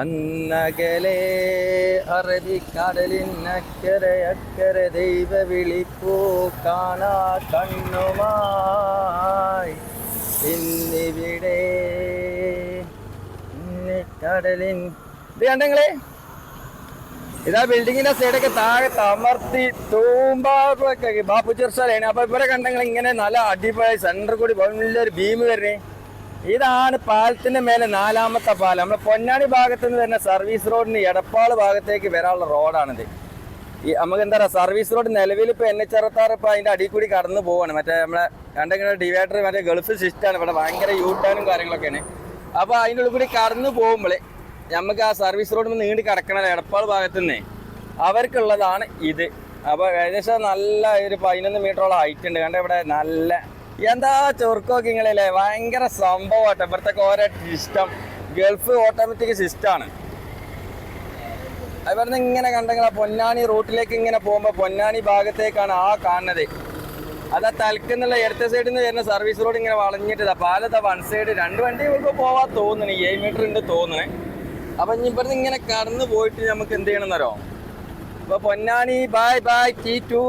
അന്നകലെ അറബിക്കടലിനക്കരെ അക്കരെ ദൈവ വിളിപ്പൂ കാണാ കണ്ണുമായി. ഇന്നിവിടെ ഇന്ന് കടലിൻ ഇത് കണ്ടെങ്കിലേ ഇതാ ബിൽഡിങ്ങിന്റെ സൈഡൊക്കെ താഴെ തമർത്തി തൂമ്പാപ്പൊക്കെ ബാപ്പു ചെറുസാലാണ് അപ്പൊ ഇവിടെ കണ്ടെങ്കിൽ ഇങ്ങനെ നല്ല അടിപൊളി സെന്റർ കൂടി. വലിയൊരു ഭീമ് വരുന്നേ. ഇതാണ് പാലത്തിന്റെ മേലെ നാലാമത്തെ പാലം. നമ്മുടെ പൊന്നാനി ഭാഗത്ത് നിന്ന് വരുന്ന സർവീസ് റോഡിന് എടപ്പാൾ ഭാഗത്തേക്ക് വരാനുള്ള റോഡാണിത്. ഈ നമുക്ക് എന്താ പറയുക സർവീസ് റോഡ് നിലവിൽ ഇപ്പൊ എൻ എച്ച് അറുപത്താറ് ഇപ്പൊ അതിന്റെ അടിയിൽ കൂടി കടന്നു പോവാണ്. മറ്റേ നമ്മളെ രണ്ടെങ്കിലും ഡിവൈഡർ മറ്റേ ഗൾഫ് സിസ്റ്റാണ് ഇവിടെ ഭയങ്കര യൂട്ടേണും കാര്യങ്ങളൊക്കെയാണ് അപ്പോൾ അതിന്റെ ഉള്ളിൽ കൂടി കടന്നു പോകുമ്പോൾ നമുക്ക് ആ സർവീസ് റോഡിൽ നീണ്ടി കിടക്കണല്ലോ എടപ്പാൾ ഭാഗത്തു നിന്നേ അവർക്കുള്ളതാണ് ഇത്. അപ്പോൾ ഏകദേശം നല്ല ഒരു പതിനൊന്ന് മീറ്ററോളം ഹൈറ്റ് ഉണ്ട്. കണ്ട ഇവിടെ നല്ല എന്താ ചൊറുക്കൊക്കെ നിങ്ങളല്ലേ ഭയങ്കര സംഭവമാട്ടെ ഇവിടുത്തെ ഓരോ സിസ്റ്റം ഗൾഫ് ഓട്ടോമാറ്റിക് സിസ്റ്റമാണ് അതുപോലെ ഇങ്ങനെ കണ്ടെങ്കിൽ ആ പൊന്നാനി റൂട്ടിലേക്ക് ഇങ്ങനെ പോകുമ്പോൾ പൊന്നാനി ഭാഗത്തേക്കാണ് ആ കാണുന്നത്. അത് ആ തലക്കുന്നുള്ള ഇടത്തെ സൈഡിൽ നിന്ന് വരുന്ന സർവീസ് റോഡ് ഇങ്ങനെ വളഞ്ഞിട്ട് പാലത്തെ വൺ സൈഡ് രണ്ട് വണ്ടി നമുക്ക് പോവാൻ തോന്നണേ ഏഴ് മീറ്റർ ഉണ്ട് തോന്നണേ അപ്പൊ ഇനി ഇവിടുന്ന് ഇങ്ങനെ കടന്നു പോയിട്ട് നമുക്ക് എന്ത് ചെയ്യണമെന്നറിയോ അപ്പൊ പൊന്നാനി ബായ് ബായ് ടി ടു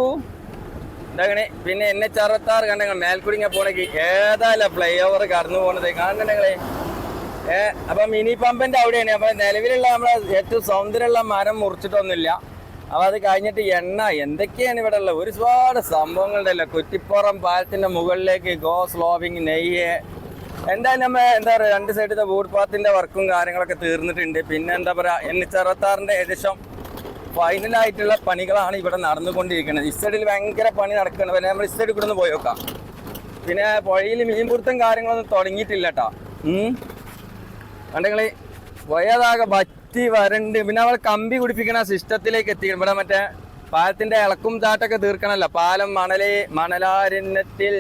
ഇതങ്ങനെ പിന്നെ എന്നെ അറുപത്താറ് കണ്ടെങ്കിൽ മേൽക്കുടിങ്ങ പോണെങ്കിൽ ഏതായാലും ഫ്ലൈ ഓവർ കടന്നു പോണത് കാണുന്നുണ്ടെങ്കിൽ ഏ അപ്പൊ മിനി പമ്പിന്റെ അവിടെയാണ്. അപ്പൊ നിലവിലുള്ള നമ്മളെ ഏറ്റവും സൗന്ദര്യമുള്ള മരം മുറിച്ചിട്ടൊന്നുമില്ല. അപ്പൊ അത് കഴിഞ്ഞിട്ട് എണ്ണ എന്തൊക്കെയാണ് ഇവിടെ ഉള്ളത് ഒരുപാട് സംഭവങ്ങളുണ്ടല്ലോ. കുറ്റിപ്പുറം പാലത്തിന്റെ മുകളിലേക്ക് ഗോ സ്ലോബിങ് നെയ്യ്. എന്തായാലും നമ്മൾ എന്താ പറയുക രണ്ട് സൈഡിലത്തെ വൂഡ് പാത്തിന്റെ വർക്കും കാര്യങ്ങളൊക്കെ തീർന്നിട്ടുണ്ട്. പിന്നെ എന്താ പറയാ എൻ എച്ച് അറുപത്താറിന്റെ ഏകദേശം ഫൈനലായിട്ടുള്ള പണികളാണ് ഇവിടെ നടന്നുകൊണ്ടിരിക്കുന്നത്. ഈ സൈഡിൽ ഭയങ്കര പണി നടക്കുകയാണ്. പിന്നെ നമ്മൾ ഈ സൈഡിൽ കൂടെ ഒന്ന് പോയി നോക്കാം പിന്നെ പുഴയിൽ മീൻപിടുത്തം കാര്യങ്ങളൊന്നും തുടങ്ങിയിട്ടില്ല കേട്ടോ കണ്ടെങ്കിൽ വയതാകെ വറ്റി വരണ്ട്. പിന്നെ നമ്മൾ കമ്പി കുടിപ്പിക്കണ സിസ്റ്റത്തിലേക്ക് എത്തി ഇവിടെ മറ്റേ പാലത്തിന്റെ ഇളക്കും ചാട്ടൊക്കെ തീർക്കണല്ലോ. പാലം മണലേ മണലാരണ്യത്തിൽ.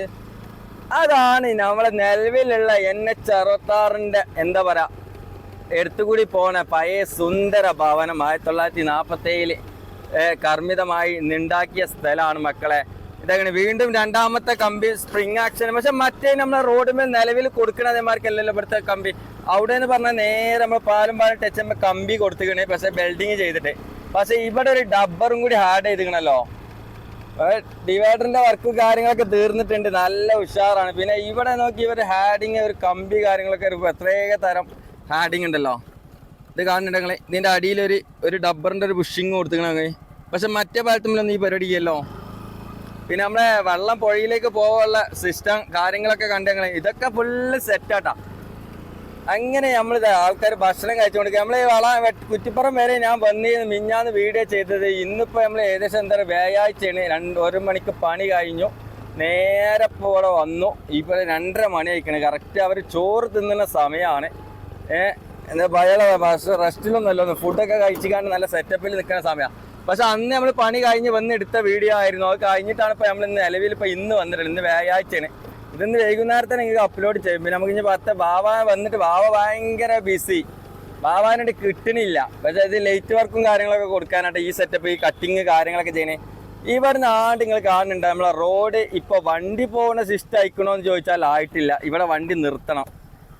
അതാണ് നമ്മളെ നിലവിലുള്ള എൻ എച്ച് അറുപത്താറിന്റെ എന്താ പറയാ എടുത്തുകൂടി പോണ പഴയ സുന്ദര ഭവനം ആയിരത്തി തൊള്ളായിരത്തി നാൽപ്പത്തി ഏഴിൽ കർമ്മിതമായി ഉണ്ടാക്കിയ സ്ഥലമാണ് മക്കളെ. ഇതങ്ങനെ വീണ്ടും രണ്ടാമത്തെ കമ്പി സ്പ്രിങ് ആക്ഷൻ പക്ഷെ മറ്റേ നമ്മളെ റോഡിന്മേൽ നിലവിൽ കൊടുക്കണ അതേമാർക്കല്ലല്ലോ ഇവിടുത്തെ കമ്പി. അവിടെ എന്ന് പറഞ്ഞാൽ നേരെ നമ്മൾ പാലം പാലം ടച്ച് ചെയ്യുമ്പോൾ കമ്പി കൊടുത്തുകണേ പക്ഷെ ബെൽഡിങ് ചെയ്തിട്ട്. പക്ഷെ ഇവിടെ ഒരു ഡബ്ബറും കൂടി ഹാഡ് ചെയ്തിക്കണല്ലോ ഡിവൈഡറിന്റെ വർക്ക് കാര്യങ്ങളൊക്കെ തീർന്നിട്ടുണ്ട്. നല്ല ഉഷാറാണ്. പിന്നെ ഇവിടെ നോക്കി ഇവർ ഹാഡിങ് ഒരു കമ്പി കാര്യങ്ങളൊക്കെ ഒരു പ്രത്യേക തരം ഹാഡിങ് ഉണ്ടല്ലോ. ഇത് കാണുന്നുണ്ടെങ്കിൽ ഇതിന്റെ അടിയിൽ ഒരു ഒരു ഡബ്ബറിന്റെ ഒരു ബുഷിങ് കൊടുത്തിക്കണങ്ങൾ പക്ഷെ മറ്റേ പാലത്തുമ്പിലൊന്നും ഈ പരിപാടി ചെയ്യല്ലോ പിന്നെ നമ്മളെ വെള്ളം പുഴയിലേക്ക് പോകാനുള്ള സിസ്റ്റം കാര്യങ്ങളൊക്കെ കണ്ടെങ്കിൽ ഇതൊക്കെ ഫുള്ള് സെറ്റാട്ടാ അങ്ങനെ നമ്മൾ ആൾക്കാർ ഭക്ഷണം കഴിച്ചു കൊടുക്കുക നമ്മൾ വള കുറ്റിപ്പുറം വരെ ഞാൻ വന്നിരുന്നു മിഞ്ഞാന്ന് വീഡിയോ ചെയ്തത്. ഇന്നിപ്പോൾ നമ്മൾ ഏകദേശം എന്താ പറയുക വ്യാഴാഴ്ചയാണ്. രണ്ട് ഒരു മണിക്ക് പണി കഴിഞ്ഞു. നേരെ ഇപ്പോൾ ഇവിടെ വന്നു. ഇപ്പോൾ രണ്ടര മണി ആയിക്കണ് കറക്റ്റ് അവർ ചോറ് തിന്നുന്ന സമയമാണ് ഏഹ് എന്താ ഭയമുള്ള പക്ഷെ റെസ്റ്റിലൊന്നുമല്ല ഒന്ന് ഫുഡൊക്കെ കഴിച്ചിക്കാണ്ട് നല്ല സെറ്റപ്പിൽ നിൽക്കുന്ന സമയമാണ് പക്ഷെ അന്ന് നമ്മൾ പണി കഴിഞ്ഞ് വന്ന് എടുത്ത വീഡിയോ ആയിരുന്നു. അത് കഴിഞ്ഞിട്ടാണ് ഇപ്പോൾ നമ്മൾ നിലവിൽ ഇപ്പോൾ ഇന്ന് വന്നിട്ടുണ്ട് ഇന്ന് വ്യാഴാഴ്ചയാണ്. ഇതിന്ന് വൈകുന്നേരത്തെ നിങ്ങൾക്ക് അപ്ലോഡ് ചെയ്യും. പിന്നെ നമുക്ക് ഇനി പത്ത് ബാവ വന്നിട്ട് ബാവ ഭയങ്കര ബിസി ബാവാനായിട്ട് കിട്ടണില്ല. പക്ഷെ ഇത് ലൈറ്റ് വർക്കും കാര്യങ്ങളൊക്കെ കൊടുക്കാനായിട്ട് ഈ സെറ്റപ്പ് ഈ കട്ടിങ് കാര്യങ്ങളൊക്കെ ചെയ്യണേ. ഈ പറഞ്ഞ ആണ്ട് നിങ്ങൾ കാണുന്നുണ്ട്? നമ്മളെ റോഡ് ഇപ്പോൾ വണ്ടി പോകുന്ന സിസ്റ്റം അയക്കണോ എന്ന് ചോദിച്ചാൽ ആയിട്ടില്ല. ഇവിടെ വണ്ടി നിർത്തണം.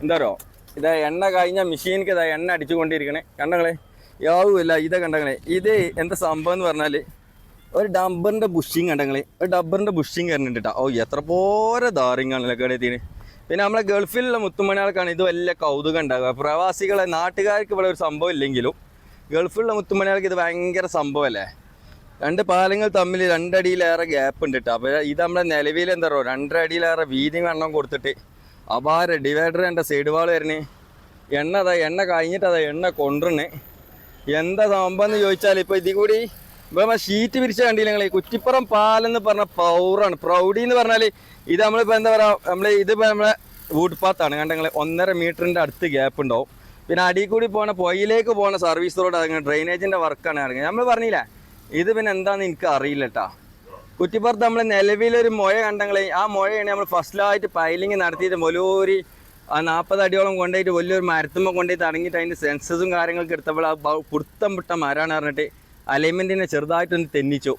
എന്താ പറയുക ഇത് എണ്ണ കഴിഞ്ഞ മെഷീനിക്ക് ഇതാ എണ്ണ അടിച്ചുകൊണ്ടിരിക്കണേ. കണ്ടങ്ങളെ? യാവുമില്ല ഇതാ കണ്ടങ്ങളെ. ഇത് എന്താ സംഭവം എന്ന് പറഞ്ഞാൽ ഒരു ഡബറിന്റെ ബുഷിങ് കണ്ടങ്ങളെ. ഒരു ഡബറിന്റെ ബുഷിങ് കേട്ടോ ഓ എത്ര പോരെ ധാറിങ്ങാണല്ലോ കേടത്തിന് പിന്നെ നമ്മളെ ഗൾഫിലുള്ള മുത്തുമണികൾക്കാണ് ഇത് വലിയ കൗതുകം ഉണ്ടാകുക പ്രവാസികളെ നാട്ടുകാർക്ക് ഇവിടെ ഒരു സംഭവം ഇല്ലെങ്കിലും ഗൾഫിലുള്ള മുത്തുമണികൾക്ക് ഇത് ഭയങ്കര സംഭവമല്ലേ രണ്ട് പാലങ്ങൾ തമ്മിൽ രണ്ടടിയിലേറെ ഗ്യാപ്പ് ഉണ്ട് കേട്ടോ അപ്പോൾ ഇത് നമ്മുടെ നിലവിൽ എന്താ പറയുക രണ്ടരടിയിലേറെ വീതി വണ്ണം കൊടുത്തിട്ട് അപാര ഡിവൈഡർ എന്റെ സൈഡ് വാൾ വരണേ. എണ്ണ അതാ എണ്ണ കഴിഞ്ഞിട്ട് അതാ എണ്ണ കൊണ്ടുവരണേ. എന്താ സംഭവം ചോദിച്ചാൽ ഇപ്പോൾ ഇതിൽ കൂടി ഇപ്പം ഷീറ്റ് പിരിച്ച കണ്ടില്ല നിങ്ങൾ കുറ്റിപ്പുറം പാലെന്ന് പറഞ്ഞ പൗറാണ് പ്രൗഡി എന്ന് പറഞ്ഞാൽ ഇത് നമ്മളിപ്പോൾ എന്താ പറയുക നമ്മൾ ഇതിപ്പോൾ നമ്മളെ വൂഡ് പാത്താണ് കണ്ട ഒന്നര മീറ്ററിന്റെ അടുത്ത് ഗ്യാപ്പ് ഉണ്ടാവും. പിന്നെ അടിയിൽ കൂടി പോണ പൊയിലേക്ക് പോണ സർവീസ് റോഡ് അങ്ങനെ ഡ്രെയിനേജിന്റെ വർക്കാണ് ഇറങ്ങുന്നത്. നമ്മൾ പറഞ്ഞില്ലേ? ഇത് പിന്നെ എന്താണെന്ന് എനിക്ക് അറിയില്ല കേട്ടോ കുറ്റിപ്പുറത്ത് നമ്മൾ നിലവിലൊരു മുഴ കണ്ടെങ്കിൽ ആ മുഴയാണ് നമ്മൾ ഫസ്റ്റിലായിട്ട് പൈലിങ് നടത്തിയിട്ട് വലിയൊരു ആ നാൽപ്പത് അടിയോളം കൊണ്ടുപോയിട്ട് വലിയൊരു മരത്തുമ്പോൾ കൊണ്ടുപോയി തടങ്ങിയിട്ട് അതിന്റെ സെൻസസും കാര്യങ്ങളൊക്കെ എടുത്തപ്പോൾ ആ പുടുത്തം പുട്ട മരമാണ് പറഞ്ഞിട്ട് അലൈൻമെന്റിനെ ചെറുതായിട്ടൊന്ന് തെന്നിച്ചു.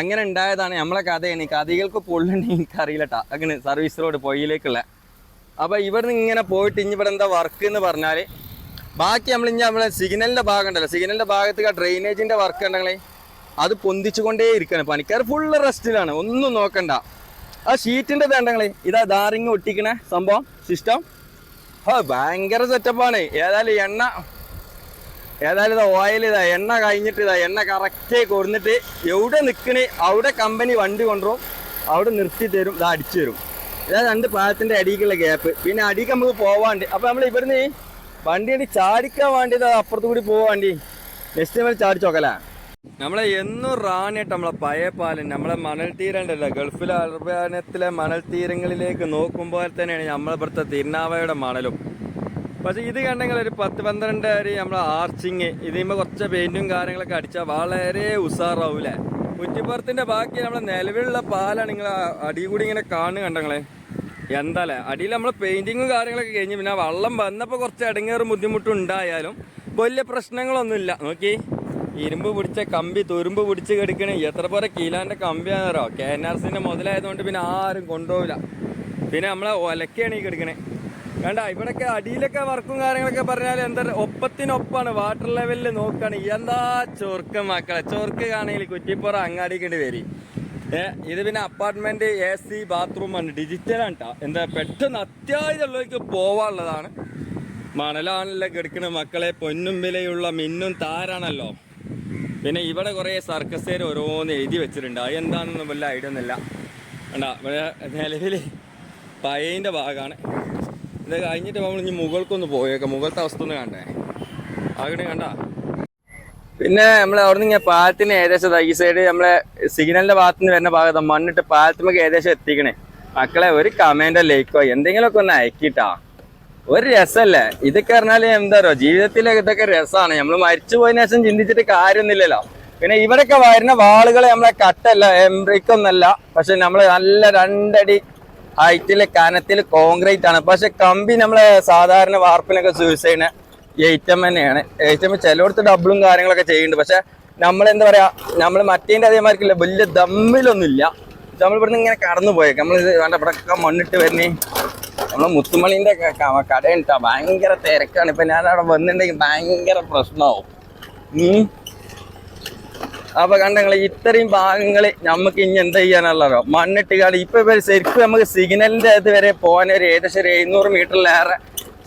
അങ്ങനെ ഉണ്ടായതാണ് നമ്മളെ കഥയാണ്. കഥകൾക്ക് പൊള്ളുണ്ടെങ്കിൽ എനിക്കറിയില്ല കേട്ടോ അങ്ങനെ സർവീസ് റോഡ് പൊയ്യിലേക്കുള്ള അപ്പോൾ ഇവിടുന്ന് ഇങ്ങനെ പോയിട്ട് ഇനി ഇവിടെ എന്താ വർക്ക് എന്ന് പറഞ്ഞാൽ ബാക്കി നമ്മൾ ഇനി നമ്മളെ സിഗ്നലിന്റെ ഭാഗം ഉണ്ടല്ലോ. സിഗ്നലിന്റെ ഭാഗത്തേക്ക് ആ ഡ്രെയിനേജിന്റെ വർക്ക് ഉണ്ടെങ്കിൽ അത് പൊന്തിച്ചുകൊണ്ടേ ഇരിക്കണം. പണിക്കാർ ഫുള്ള് റെസ്റ്റിലാണ് ഒന്നും നോക്കണ്ട. ആ ഷീറ്റിന്റെ തേണ്ടങ്ങളെ ഇതാ ദാറിങ് ഒട്ടിക്കണ സംഭവം സിസ്റ്റം ആ ഭയങ്കര സെറ്റപ്പാണ് ഏതായാലും എണ്ണ ഏതായാലും ഇതാ ഓയിൽ ഇതാ എണ്ണ കഴിഞ്ഞിട്ട് ഇതാ എണ്ണ കറക്റ്റ് കൊടുന്നിട്ട് എവിടെ നിൽക്കണേ അവിടെ കമ്പനി വണ്ടി കൊണ്ടുവരും. അവിടെ നിർത്തി തരും ഇതാ അടിച്ചു തരും. ഇതാ രണ്ട് പാലത്തിന്റെ അടിയിലുള്ള ഗ്യാപ്പ് പിന്നെ അടിക്ക് നമുക്ക് പോവാണ്ട്. അപ്പോൾ നമ്മൾ ഇവിടുന്ന് വേണ്ടി ചാടിക്കാൻ വേണ്ടി ഇതാ അപ്പുറത്ത് കൂടി പോവാണ്ടി നെക്സ്റ്റ് നമ്മൾ ചാടിച്ചോക്കല നമ്മളെ എന്നും റാണിയിട്ട് നമ്മളെ പഴയ പാലം നമ്മളെ മണൽ തീരണ്ടല്ല. ഗൾഫിലെ അർബാനത്തിലെ മണൽ തീരങ്ങളിലേക്ക് നോക്കുമ്പോൾ തന്നെയാണ് നമ്മളെ ഇവിടുത്തെ തിരുനാവയുടെ മണലും. പക്ഷേ ഇത് കണ്ടെങ്കിൽ ഒരു പത്ത് പന്ത്രണ്ട് അരി നമ്മളെ ആർച്ചിങ് ഇതിന്മേൽ കുറച്ച് പെയിന്റും കാര്യങ്ങളൊക്കെ അടിച്ചാൽ വളരെ ഉഷാറാവൂലേ കുറ്റിപ്പുറത്തിന്റെ ബാക്കി നമ്മളെ നിലവിലുള്ള പാലാണ് നിങ്ങൾ അടികൂടി ഇങ്ങനെ കാണുക കണ്ടങ്ങളെ എന്താല്ലേ? അടിയിൽ നമ്മൾ പെയിന്റിങ്ങും കാര്യങ്ങളൊക്കെ കഴിഞ്ഞ് പിന്നെ വള്ളം വന്നപ്പോൾ കുറച്ച് ഇടങ്ങേറും ബുദ്ധിമുട്ടും ഉണ്ടായാലും വലിയ പ്രശ്നങ്ങളൊന്നുമില്ല. നോക്കി ഇരുമ്പ് പിടിച്ച കമ്പി തുരുമ്പ് പിടിച്ച് കിടക്കണേ. എത്ര പോലെ കീലാന്റെ കമ്പിയാണെന്നോ കെ എൻ ആർ സിന്റെ മുതലായതുകൊണ്ട് പിന്നെ ആരും കൊണ്ടുപോകില്ല പിന്നെ നമ്മളെ ഒലക്കാണ് ഈ കിടക്കണേ. വേണ്ട ഇവിടെയൊക്കെ അടിയിലൊക്കെ വർക്കും കാര്യങ്ങളൊക്കെ പറഞ്ഞാൽ എന്താ ഒപ്പത്തിനൊപ്പാണ്. വാട്ടർ ലെവലിൽ നോക്കുകയാണ് എന്താ ചൊർക്ക് മക്കളെ? ചൊർക്ക് കാണെങ്കിൽ കുറ്റിപ്പുറം അങ്ങാടിക്കേണ്ടി വരും. ഇത് പിന്നെ അപ്പാർട്ട്മെന്റ് എ സി ബാത്റൂമാണ് ഡിജിറ്റലാണ് എന്താ പെട്ടെന്ന് അത്യാവശ്യമുള്ളവർക്ക് പോവാനുള്ളതാണ്. മണലാണല്ലോ കിടക്കുന്ന മക്കളെ. പൊന്നും വിലയുള്ള മിന്നും താരാണല്ലോ. പിന്നെ ഇവിടെ കുറേ സർക്കസുകാർ ഓരോന്ന് എഴുതി വെച്ചിട്ടുണ്ട്. അത് എന്താണെന്നൊന്നും വല്ല ഐഡിയ ഒന്നുമില്ല. കണ്ടാ ഇവിടെ നിലവിൽ പയ്യന്റെ ഭാഗമാണ് ഇത് കഴിഞ്ഞിട്ട് നമ്മൾ ഇനി മുകൾക്കൊന്ന് പോയേക്കാം. മുകളത്തെ അവസ്ഥ ഒന്ന് കണ്ടേ. അവിടെ കണ്ട. പിന്നെ നമ്മൾ അവിടെ നിന്ന് ഇങ്ങനെ പാലത്തിന് ഏകദേശം ഈ സൈഡ് നമ്മളെ സിഗ്നലിന്റെ ഭാഗത്ത് നിന്ന് വരുന്ന ഭാഗത്ത് മണ്ണിട്ട് പാലത്തിമൊക്കെ ഏകദേശം എത്തിക്കണേ. മക്കളെ ഒരു കമന്റോ ലൈക്കോ എന്തെങ്കിലുമൊക്കെ ഒന്ന് അയക്കിട്ടാ. ഒരു രസമല്ലേ ഇതൊക്കെ പറഞ്ഞാൽ എന്താ ജീവിതത്തിലെ ഇതൊക്കെ രസമാണ് നമ്മൾ മരിച്ചു പോയതിനു ശേഷം ചിന്തിച്ചിട്ട് കാര്യമൊന്നുമില്ലല്ലോ. പിന്നെ ഇവിടെയൊക്കെ വരുന്ന വാളുകളെ നമ്മളെ കട്ടല്ല എംബ്രിക്കൊന്നല്ല. പക്ഷെ നമ്മൾ നല്ല രണ്ടടി ഹൈറ്റിൽ കനത്തിൽ കോൺക്രീറ്റ് ആണ്. പക്ഷെ കമ്പി നമ്മളെ സാധാരണ വാർപ്പിനൊക്കെ യൂസ് ചെയ്യുന്ന എയ്റ്റം തന്നെയാണ്. എയ്റ്റം ചിലയിടത്ത് ഡബിളും കാര്യങ്ങളൊക്കെ ചെയ്യുന്നുണ്ട്. പക്ഷെ നമ്മൾ എന്താ പറയാ? നമ്മൾ മറ്റേന്റെ അതേമാതിരിക്കില്ല വലിയ ദമ്മിലൊന്നുമില്ല. നമ്മൾ ഇവിടുന്ന് ഇങ്ങനെ കടന്നു പോയേക്കാം നമ്മൾ വേണ്ട ഇവിടെ മണ്ണിട്ട് വരുന്നേ നമ്മളെ മുത്തുമണിന്റെ കട ഉണ്ടാ ഭയങ്കര തിരക്കാണ്. ഇപ്പൊ ഞാൻ അവിടെ വന്നിട്ടുണ്ടെങ്കിൽ ഭയങ്കര പ്രശ്നമാവും അപ്പൊ കണ്ടങ്ങളെ ഇത്രയും ഭാഗങ്ങൾ നമുക്ക് ഇനി എന്ത് ചെയ്യാനുള്ളതോ? മണ്ണിട്ട് കാണും ഇപ്പൊ ഇവർ ശരിക്കും നമുക്ക് സിഗ്നലിന്റെ അത് വരെ പോകാൻ ഒരു ഏകദേശം ഒരു എഴുന്നൂറ് മീറ്ററിലേറെ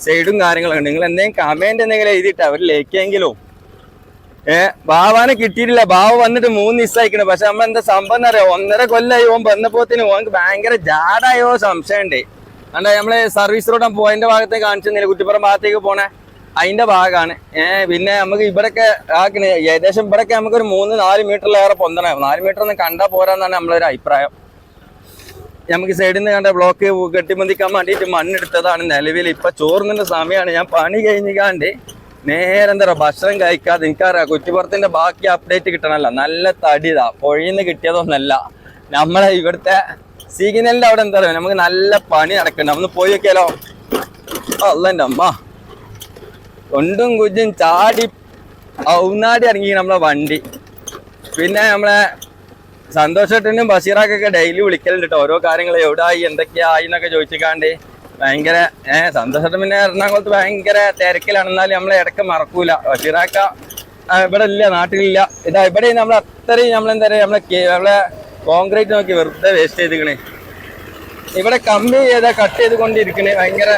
സൈഡും കാര്യങ്ങളൊക്കെ ഉണ്ട്. നിങ്ങൾ എന്തെങ്കിലും കമന്റ് എന്തെങ്കിലും എഴുതിയിട്ട് അവർ ലേക്കെങ്കിലും ഏ ബാവാനെ കിട്ടിയിട്ടില്ല. ബാവ വന്നിട്ട് മൂന്ന് ദിവസമായിക്കണ് പക്ഷെ നമ്മ എന്താ സംഭവം എന്നറിയോ ഒന്നര കൊല്ലായി ഓൻ വന്നപ്പോത്തിന് ഓൻക്ക് ഭയങ്കര ജാടായോ സംശയമുണ്ട് അണ്ട നമ്മൾ സർവീസ് റോഡ് പോയിന്റ് ഭാഗത്തേക്ക് കാണിച്ചിരുന്നില്ല. കുറ്റിപ്പുറം ഭാഗത്തേക്ക് പോണേ. അതിന്റെ ഭാഗമാണ് ഏഹ് പിന്നെ നമുക്ക് ഇവിടൊക്കെ ആക്കണേ. ഏകദേശം ഇവിടൊക്കെ നമുക്ക് ഒരു മൂന്ന് നാല് മീറ്ററിലേറെ പൊന്തണേ. നാല് മീറ്റർ ഒന്നും കണ്ടാ പോരാന്നാണ് ഒരു അഭിപ്രായം. നമുക്ക് സൈഡിൽ നിന്ന് കണ്ട ബ്ലോക്ക് കെട്ടിമന്തിക്കാൻ വേണ്ടിയിട്ട് മണ്ണെടുത്തതാണ് നിലവിൽ ഇപ്പൊ ചോറിന്റെ സമയമാണ് ഞാൻ പണി കഴിഞ്ഞിക്കാണ്ട് നേരെ എന്താ പറയുക ഭക്ഷണം കഴിക്കാതെ എനിക്കറിയാം. കുറ്റിപ്പുറത്തിന്റെ ബാക്കി അപ്ഡേറ്റ് കിട്ടണമല്ല നല്ല തടിതാ പൊഴിന്ന് കിട്ടിയതൊന്നല്ല. നമ്മളെ ഇവിടുത്തെ സിഗ്നലിന്റെ അവിടെ എന്താ പറയുക നമുക്ക് നല്ല പണി നടക്കണ്ട. ഒന്ന് പോയി നോക്കിയാലോ? അല്ല അമ്മ. കൊണ്ടും കുജും ചാടി ഔനാടി ഇറങ്ങി നമ്മളെ വണ്ടി. പിന്നെ നമ്മളെ സന്തോഷേട്ടനും ബഷീറാക്കൊക്കെ ഡെയിലി വിളിക്കലുണ്ട് കേട്ടോ ഓരോ കാര്യങ്ങൾ എവിടായി എന്തൊക്കെയായി എന്നൊക്കെ ചോദിച്ചിക്കാണ്ട് ഭയങ്കര ഏഹ് സന്തോഷേട്ടൻ പിന്നെ എറണാകുളത്ത് ഭയങ്കര തിരക്കിലാണ്. എന്നാലും നമ്മളെ ഇടയ്ക്ക് മറക്കൂല. ബഷീറാക്ക ഇവിടെ ഇല്ല നാട്ടിലില്ല. ഇതാ ഇവിടെ നമ്മൾ അത്രയും നമ്മളെന്താ പറയുക നമ്മളെ നമ്മളെ കോൺക്രീറ്റ് നോക്കി വെറുതെ വേസ്റ്റ് ചെയ്തിക്കണേ ഇവിടെ കമ്പി ചെയ്ത കട്ട് ചെയ്ത് കൊണ്ടിരിക്കണേ ഭയങ്കര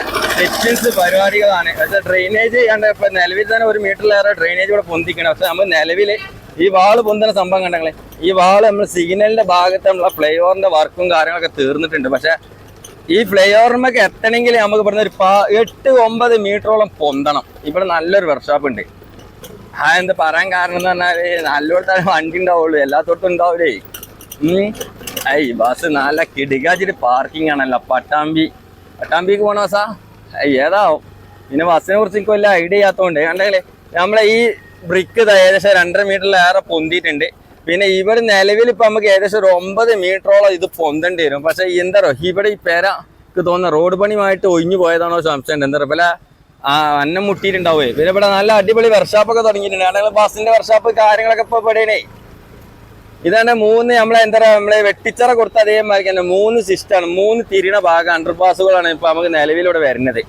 എക്സ്പെൻസ് പരിപാടികളാണ്. പക്ഷെ ഡ്രെയിനേജ് ചെയ്യാണ്ട് ഇപ്പൊ നിലവിൽ തന്നെ ഒരു മീറ്ററിലേറെ ഡ്രെയിനേജ് ഇവിടെ പൊന്തിക്കണം. പക്ഷെ നമ്മൾ നിലവിൽ ഈ വാൾ പൊന്തുന്ന സംഭവം കണ്ടെങ്കിൽ ഈ വാൾ നമ്മൾ സിഗ്നലിന്റെ ഭാഗത്ത് നമ്മളെ ഫ്ലൈ ഓവറിന്റെ വർക്കും കാര്യങ്ങളൊക്കെ തീർന്നിട്ടുണ്ട്. പക്ഷെ ഈ ഫ്ലൈ ഓവറിനൊക്കെ എത്തണമെങ്കിൽ നമുക്ക് പറഞ്ഞ ഒരു എട്ട് ഒമ്പത് മീറ്ററോളം പൊന്തണം. ഇവിടെ നല്ലൊരു വർക്ക്ഷോപ്പ് ഉണ്ട്. ആ എന്താ പറയാൻ കാരണം എന്ന് പറഞ്ഞാൽ നല്ലോടത്താണ് വണ്ടി ഉണ്ടാവുള്ളൂ. എല്ലാത്തോടത്തും ഉണ്ടാവൂലേ? ഉം. ഐ ബസ് നല്ല കിടികാച്ചിട്ട് പാർക്കിംഗ് ആണല്ലോ. പട്ടാമ്പി പട്ടാമ്പിക്ക് പോണ ബസ്സാ? ഏതാവും? പിന്നെ ബസ്സിനെ കുറിച്ച് എനിക്ക് വല്ല ഐഡിയ ചെയ്യാത്തതുകൊണ്ട് കണ്ടെങ്കിലേ നമ്മളെ ഈ ബ്രിക്ക് ഏകദേശം രണ്ടര മീറ്ററിലേറെ പൊന്തിയിട്ടുണ്ട്. പിന്നെ ഇവിടെ നിലവിൽ ഇപ്പൊ നമുക്ക് ഏകദേശം ഒരു ഒമ്പത് മീറ്ററോളം ഇത് പൊന്തേണ്ടി വരും. പക്ഷെ എന്താ ഇവിടെ ഈ പേര എനിക്ക് തോന്നുന്ന റോഡ് പണിയുമായിട്ട് ഒഴിഞ്ഞു പോയതാണോ സംശയം എന്താ പറയുക ആ അന്നം മുട്ടിയിട്ടുണ്ടാവേ. പിന്നെ ഇവിടെ നല്ല അടിപൊളി വർഷാപ്പൊക്കെ തുടങ്ങിയിട്ടുണ്ട്. ബസ്സിന്റെ വർക്ക്ഷോപ്പ് കാര്യങ്ങളൊക്കെ ഇപ്പൊ ഇവിടെയാണേ. ഇതാണ് മൂന്ന് നമ്മളെ എന്താ പറയാ നമ്മളെ വെട്ടിച്ചറ കൊടുത്ത അതേമാതിരി തന്നെ മൂന്ന് സിസ്റ്റാണ് മൂന്ന് തിരിണ ഭാഗം അണ്ടർ പാസുകളാണ് ഇപ്പൊ നമുക്ക് നിലവിലൂടെ വരുന്നത്.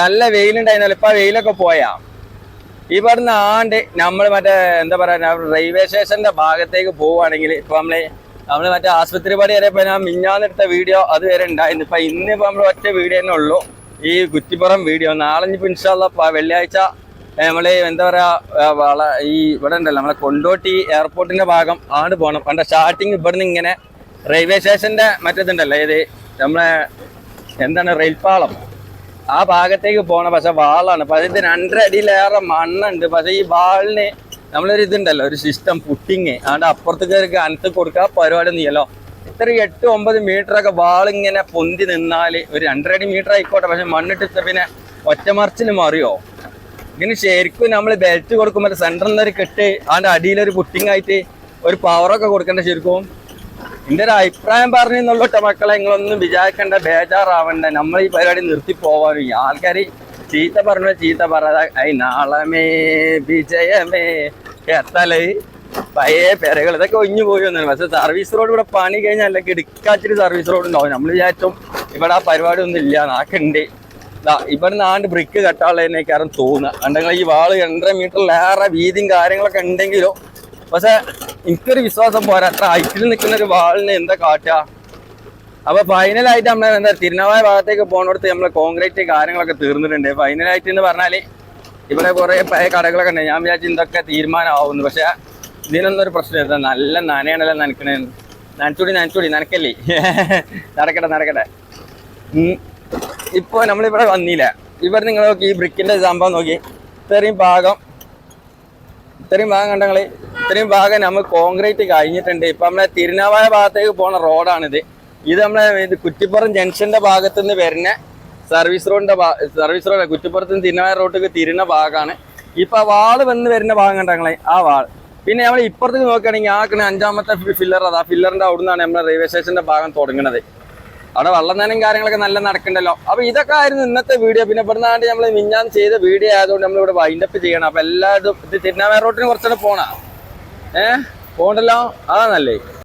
നല്ല വെയിലുണ്ടായിരുന്നല്ലോ ഇപ്പൊ വെയിലൊക്കെ പോയാ ഈ പറഞ്ഞ ആണ്ട് നമ്മൾ മറ്റേ എന്താ പറയാ റെയിൽവേ സ്റ്റേഷന്റെ ഭാഗത്തേക്ക് പോവുകയാണെങ്കിൽ ഇപ്പൊ നമ്മൾ നമ്മൾ മറ്റേ ആശുപത്രി പടി വരെ ഞാൻ മിഞ്ഞാന്നെടുത്ത വീഡിയോ അത് വരെ ഉണ്ടായിരുന്നു. ഇപ്പൊ ഇന്നിപ്പോ നമ്മൾ ഒറ്റ വീഡിയോ തന്നെ ഉള്ളൂ. ഈ കുറ്റിപ്പുറം വീഡിയോ. നാളെ ഇപ്പൊ ഇൻഷാല്ല വെള്ളിയാഴ്ച നമ്മൾ എന്താ പറയാ വള ഈ ഇവിടെ ഉണ്ടല്ലോ നമ്മളെ കൊണ്ടോട്ടി എയർപോർട്ടിന്റെ ഭാഗം ആണ് പോകണം പണ്ട് സ്റ്റാർട്ടിങ് ഇവിടുന്ന് ഇങ്ങനെ റെയിൽവേ സ്റ്റേഷന്റെ മറ്റേതുണ്ടല്ലോ ഏത്? നമ്മളെ എന്താണ് റെയിൽപാളം ആ ഭാഗത്തേക്ക് പോണ പക്ഷെ വാളാണ്. പക്ഷെ ഇത് രണ്ടര അടിയിലേറെ മണ്ണുണ്ട്. പക്ഷെ ഈ വാളിന് നമ്മളൊരു ഇതുണ്ടല്ലോ ഒരു സിസ്റ്റം പുട്ടിങ് അതുകൊണ്ട് അപ്പുറത്ത് കയറി അനത്ത് കൊടുക്കുക പരിപാടി നീയല്ലോ ഇത്ര എട്ട് ഒമ്പത് മീറ്റർ ഒക്കെ വാളിങ്ങനെ പൊന്തി നിന്നാൽ ഒരു രണ്ടര അടി മീറ്റർ ആയിക്കോട്ടെ പക്ഷെ മണ്ണിട്ട് പിന്നെ ഒറ്റമറിച്ചിൽ മറിയോ? ഇതിന് ശരിക്കും നമ്മൾ ബെൽറ്റ് കൊടുക്കുമ്പോൾ സെന്ററിൽ നിന്ന് ഒരു കെട്ട് അതിന്റെ അടിയിലൊരു പുട്ടിങ് ആയിട്ട് ഒരു പവറൊക്കെ കൊടുക്കേണ്ട ശരിക്കും? എന്റെ ഒരു അഭിപ്രായം പറഞ്ഞു എന്നുള്ളൊട്ട മക്കളെ. നിങ്ങളൊന്നും വിചാരിക്കേണ്ട ബേജാറാവണ്ട. നമ്മൾ ഈ പരിപാടി നിർത്തി പോവാനും ഈ ആൾക്കാർ ചീത്ത പറഞ്ഞ ചീത്ത പറയാ ഐ നാളമേ വിജയമേ എത്തൽ. പഴയ പെരകൾ ഇതൊക്കെ ഒഞ്ഞു പോയി വന്നു പക്ഷെ സർവീസ് റോഡ് ഇവിടെ പണി കഴിഞ്ഞാൽ അല്ലെങ്കിൽ എടുക്കാത്തൊരു സർവീസ് റോഡ് ഉണ്ടാവും. നമ്മൾ വിചാരിച്ചും ഇവിടെ ആ പരിപാടി ഒന്നും ഇല്ല നാക്കുണ്ട്. ഇവിടുന്ന് ആണ്ട് ബ്രിക്ക് കെട്ടാനുള്ളതിനേക്കാരും തോന്നുക. അല്ലെങ്കിൽ ഈ വാൾ രണ്ടര മീറ്ററിലേറെ വീതിയും കാര്യങ്ങളൊക്കെ ഉണ്ടെങ്കിലോ. പക്ഷെ എനിക്കൊരു വിശ്വാസം പോരാ. അത്ര ഹൈറ്റിൽ നിൽക്കുന്ന ഒരു വാളിന് എന്താ കാട്ടുക? അപ്പൊ ഫൈനലായിട്ട് നമ്മൾ എന്താ തിരുനാവായ ഭാഗത്തേക്ക് പോകുന്നിടത്ത് നമ്മൾ കോൺക്രീറ്റ് കാര്യങ്ങളൊക്കെ തീർന്നിട്ടുണ്ട്. ഫൈനലായിട്ട് എന്ന് പറഞ്ഞാൽ ഇവിടെ കുറെ പഴയ കടകളൊക്കെ ഉണ്ട്. ഞാൻ വിചാരിച്ചു ഇതൊക്കെ തീരുമാനമാവുന്നു പക്ഷെ ഇതിനൊന്നും ഒരു പ്രശ്നമില്ല നല്ല നനയാണല്ലോ നനക്കണേ നനച്ചൂടി നനച്ചൂടി. നനക്കല്ലേ? നടക്കട്ടെ നടക്കട്ടെ. ഉം. ഇപ്പൊ നമ്മളിവിടെ വന്നില്ല. ഇവർ നിങ്ങൾ നോക്കി ഈ ബ്രിക്കിന്റെ സംഭവം നോക്കി. ഇത്രയും ഭാഗം ഇത്രയും ഭാഗം കണ്ടങ്ങൾ ഇത്രയും ഭാഗം നമ്മൾ കോൺക്രീറ്റ് കഴിഞ്ഞിട്ടുണ്ട്. ഇപ്പൊ നമ്മളെ തിരുനാവായ ഭാഗത്തേക്ക് പോണ റോഡാണിത്. ഇത് നമ്മളെ ഇത് കുറ്റിപ്പുറം ജംഗ്ഷന്റെ ഭാഗത്തു നിന്ന് വരുന്ന സർവീസ് റോഡിന്റെ സർവീസ് റോഡ് കുറ്റിപ്പുറത്ത് നിന്ന് തിരുനാവായ റോഡിലേക്ക് തിരുന്ന ഭാഗമാണ്. ഇപ്പൊ ആ വാൾ വന്ന് വരുന്ന ഭാഗം കണ്ടങ്ങളെ ആ വാൾ പിന്നെ നമ്മൾ ഇപ്പുറത്തേക്ക് നോക്കുകയാണെങ്കിൽ ആക്കണ അഞ്ചാമത്തെ ഫില്ലർ അതാ ഫില്ലറിന്റെ അവിടുന്നാണ് നമ്മുടെ റെയിൽവേ സ്റ്റേഷന്റെ ഭാഗം തുടങ്ങുന്നത് അവിടെ വെള്ളം കാര്യങ്ങളൊക്കെ നല്ല നടക്കണ്ടല്ലോ. അപ്പൊ ഇതൊക്കെ ആയിരുന്നു ഇന്നത്തെ വീഡിയോ. പിന്നെ പെടുന്നാണ്ട് നമ്മൾ മിഞ്ഞാൻ ചെയ്ത വീഡിയോ ആയതുകൊണ്ട് നമ്മൾ ഇവിടെ വൈൻഡപ്പ് ചെയ്യണം. അപ്പൊ എല്ലാതും ഇത് തിരുനാവായ റോട്ടിന് കുറച്ചുകൂടെ പോണ. ഏഹ് പോണ്ടല്ലോ? അതാ നല്ലേ.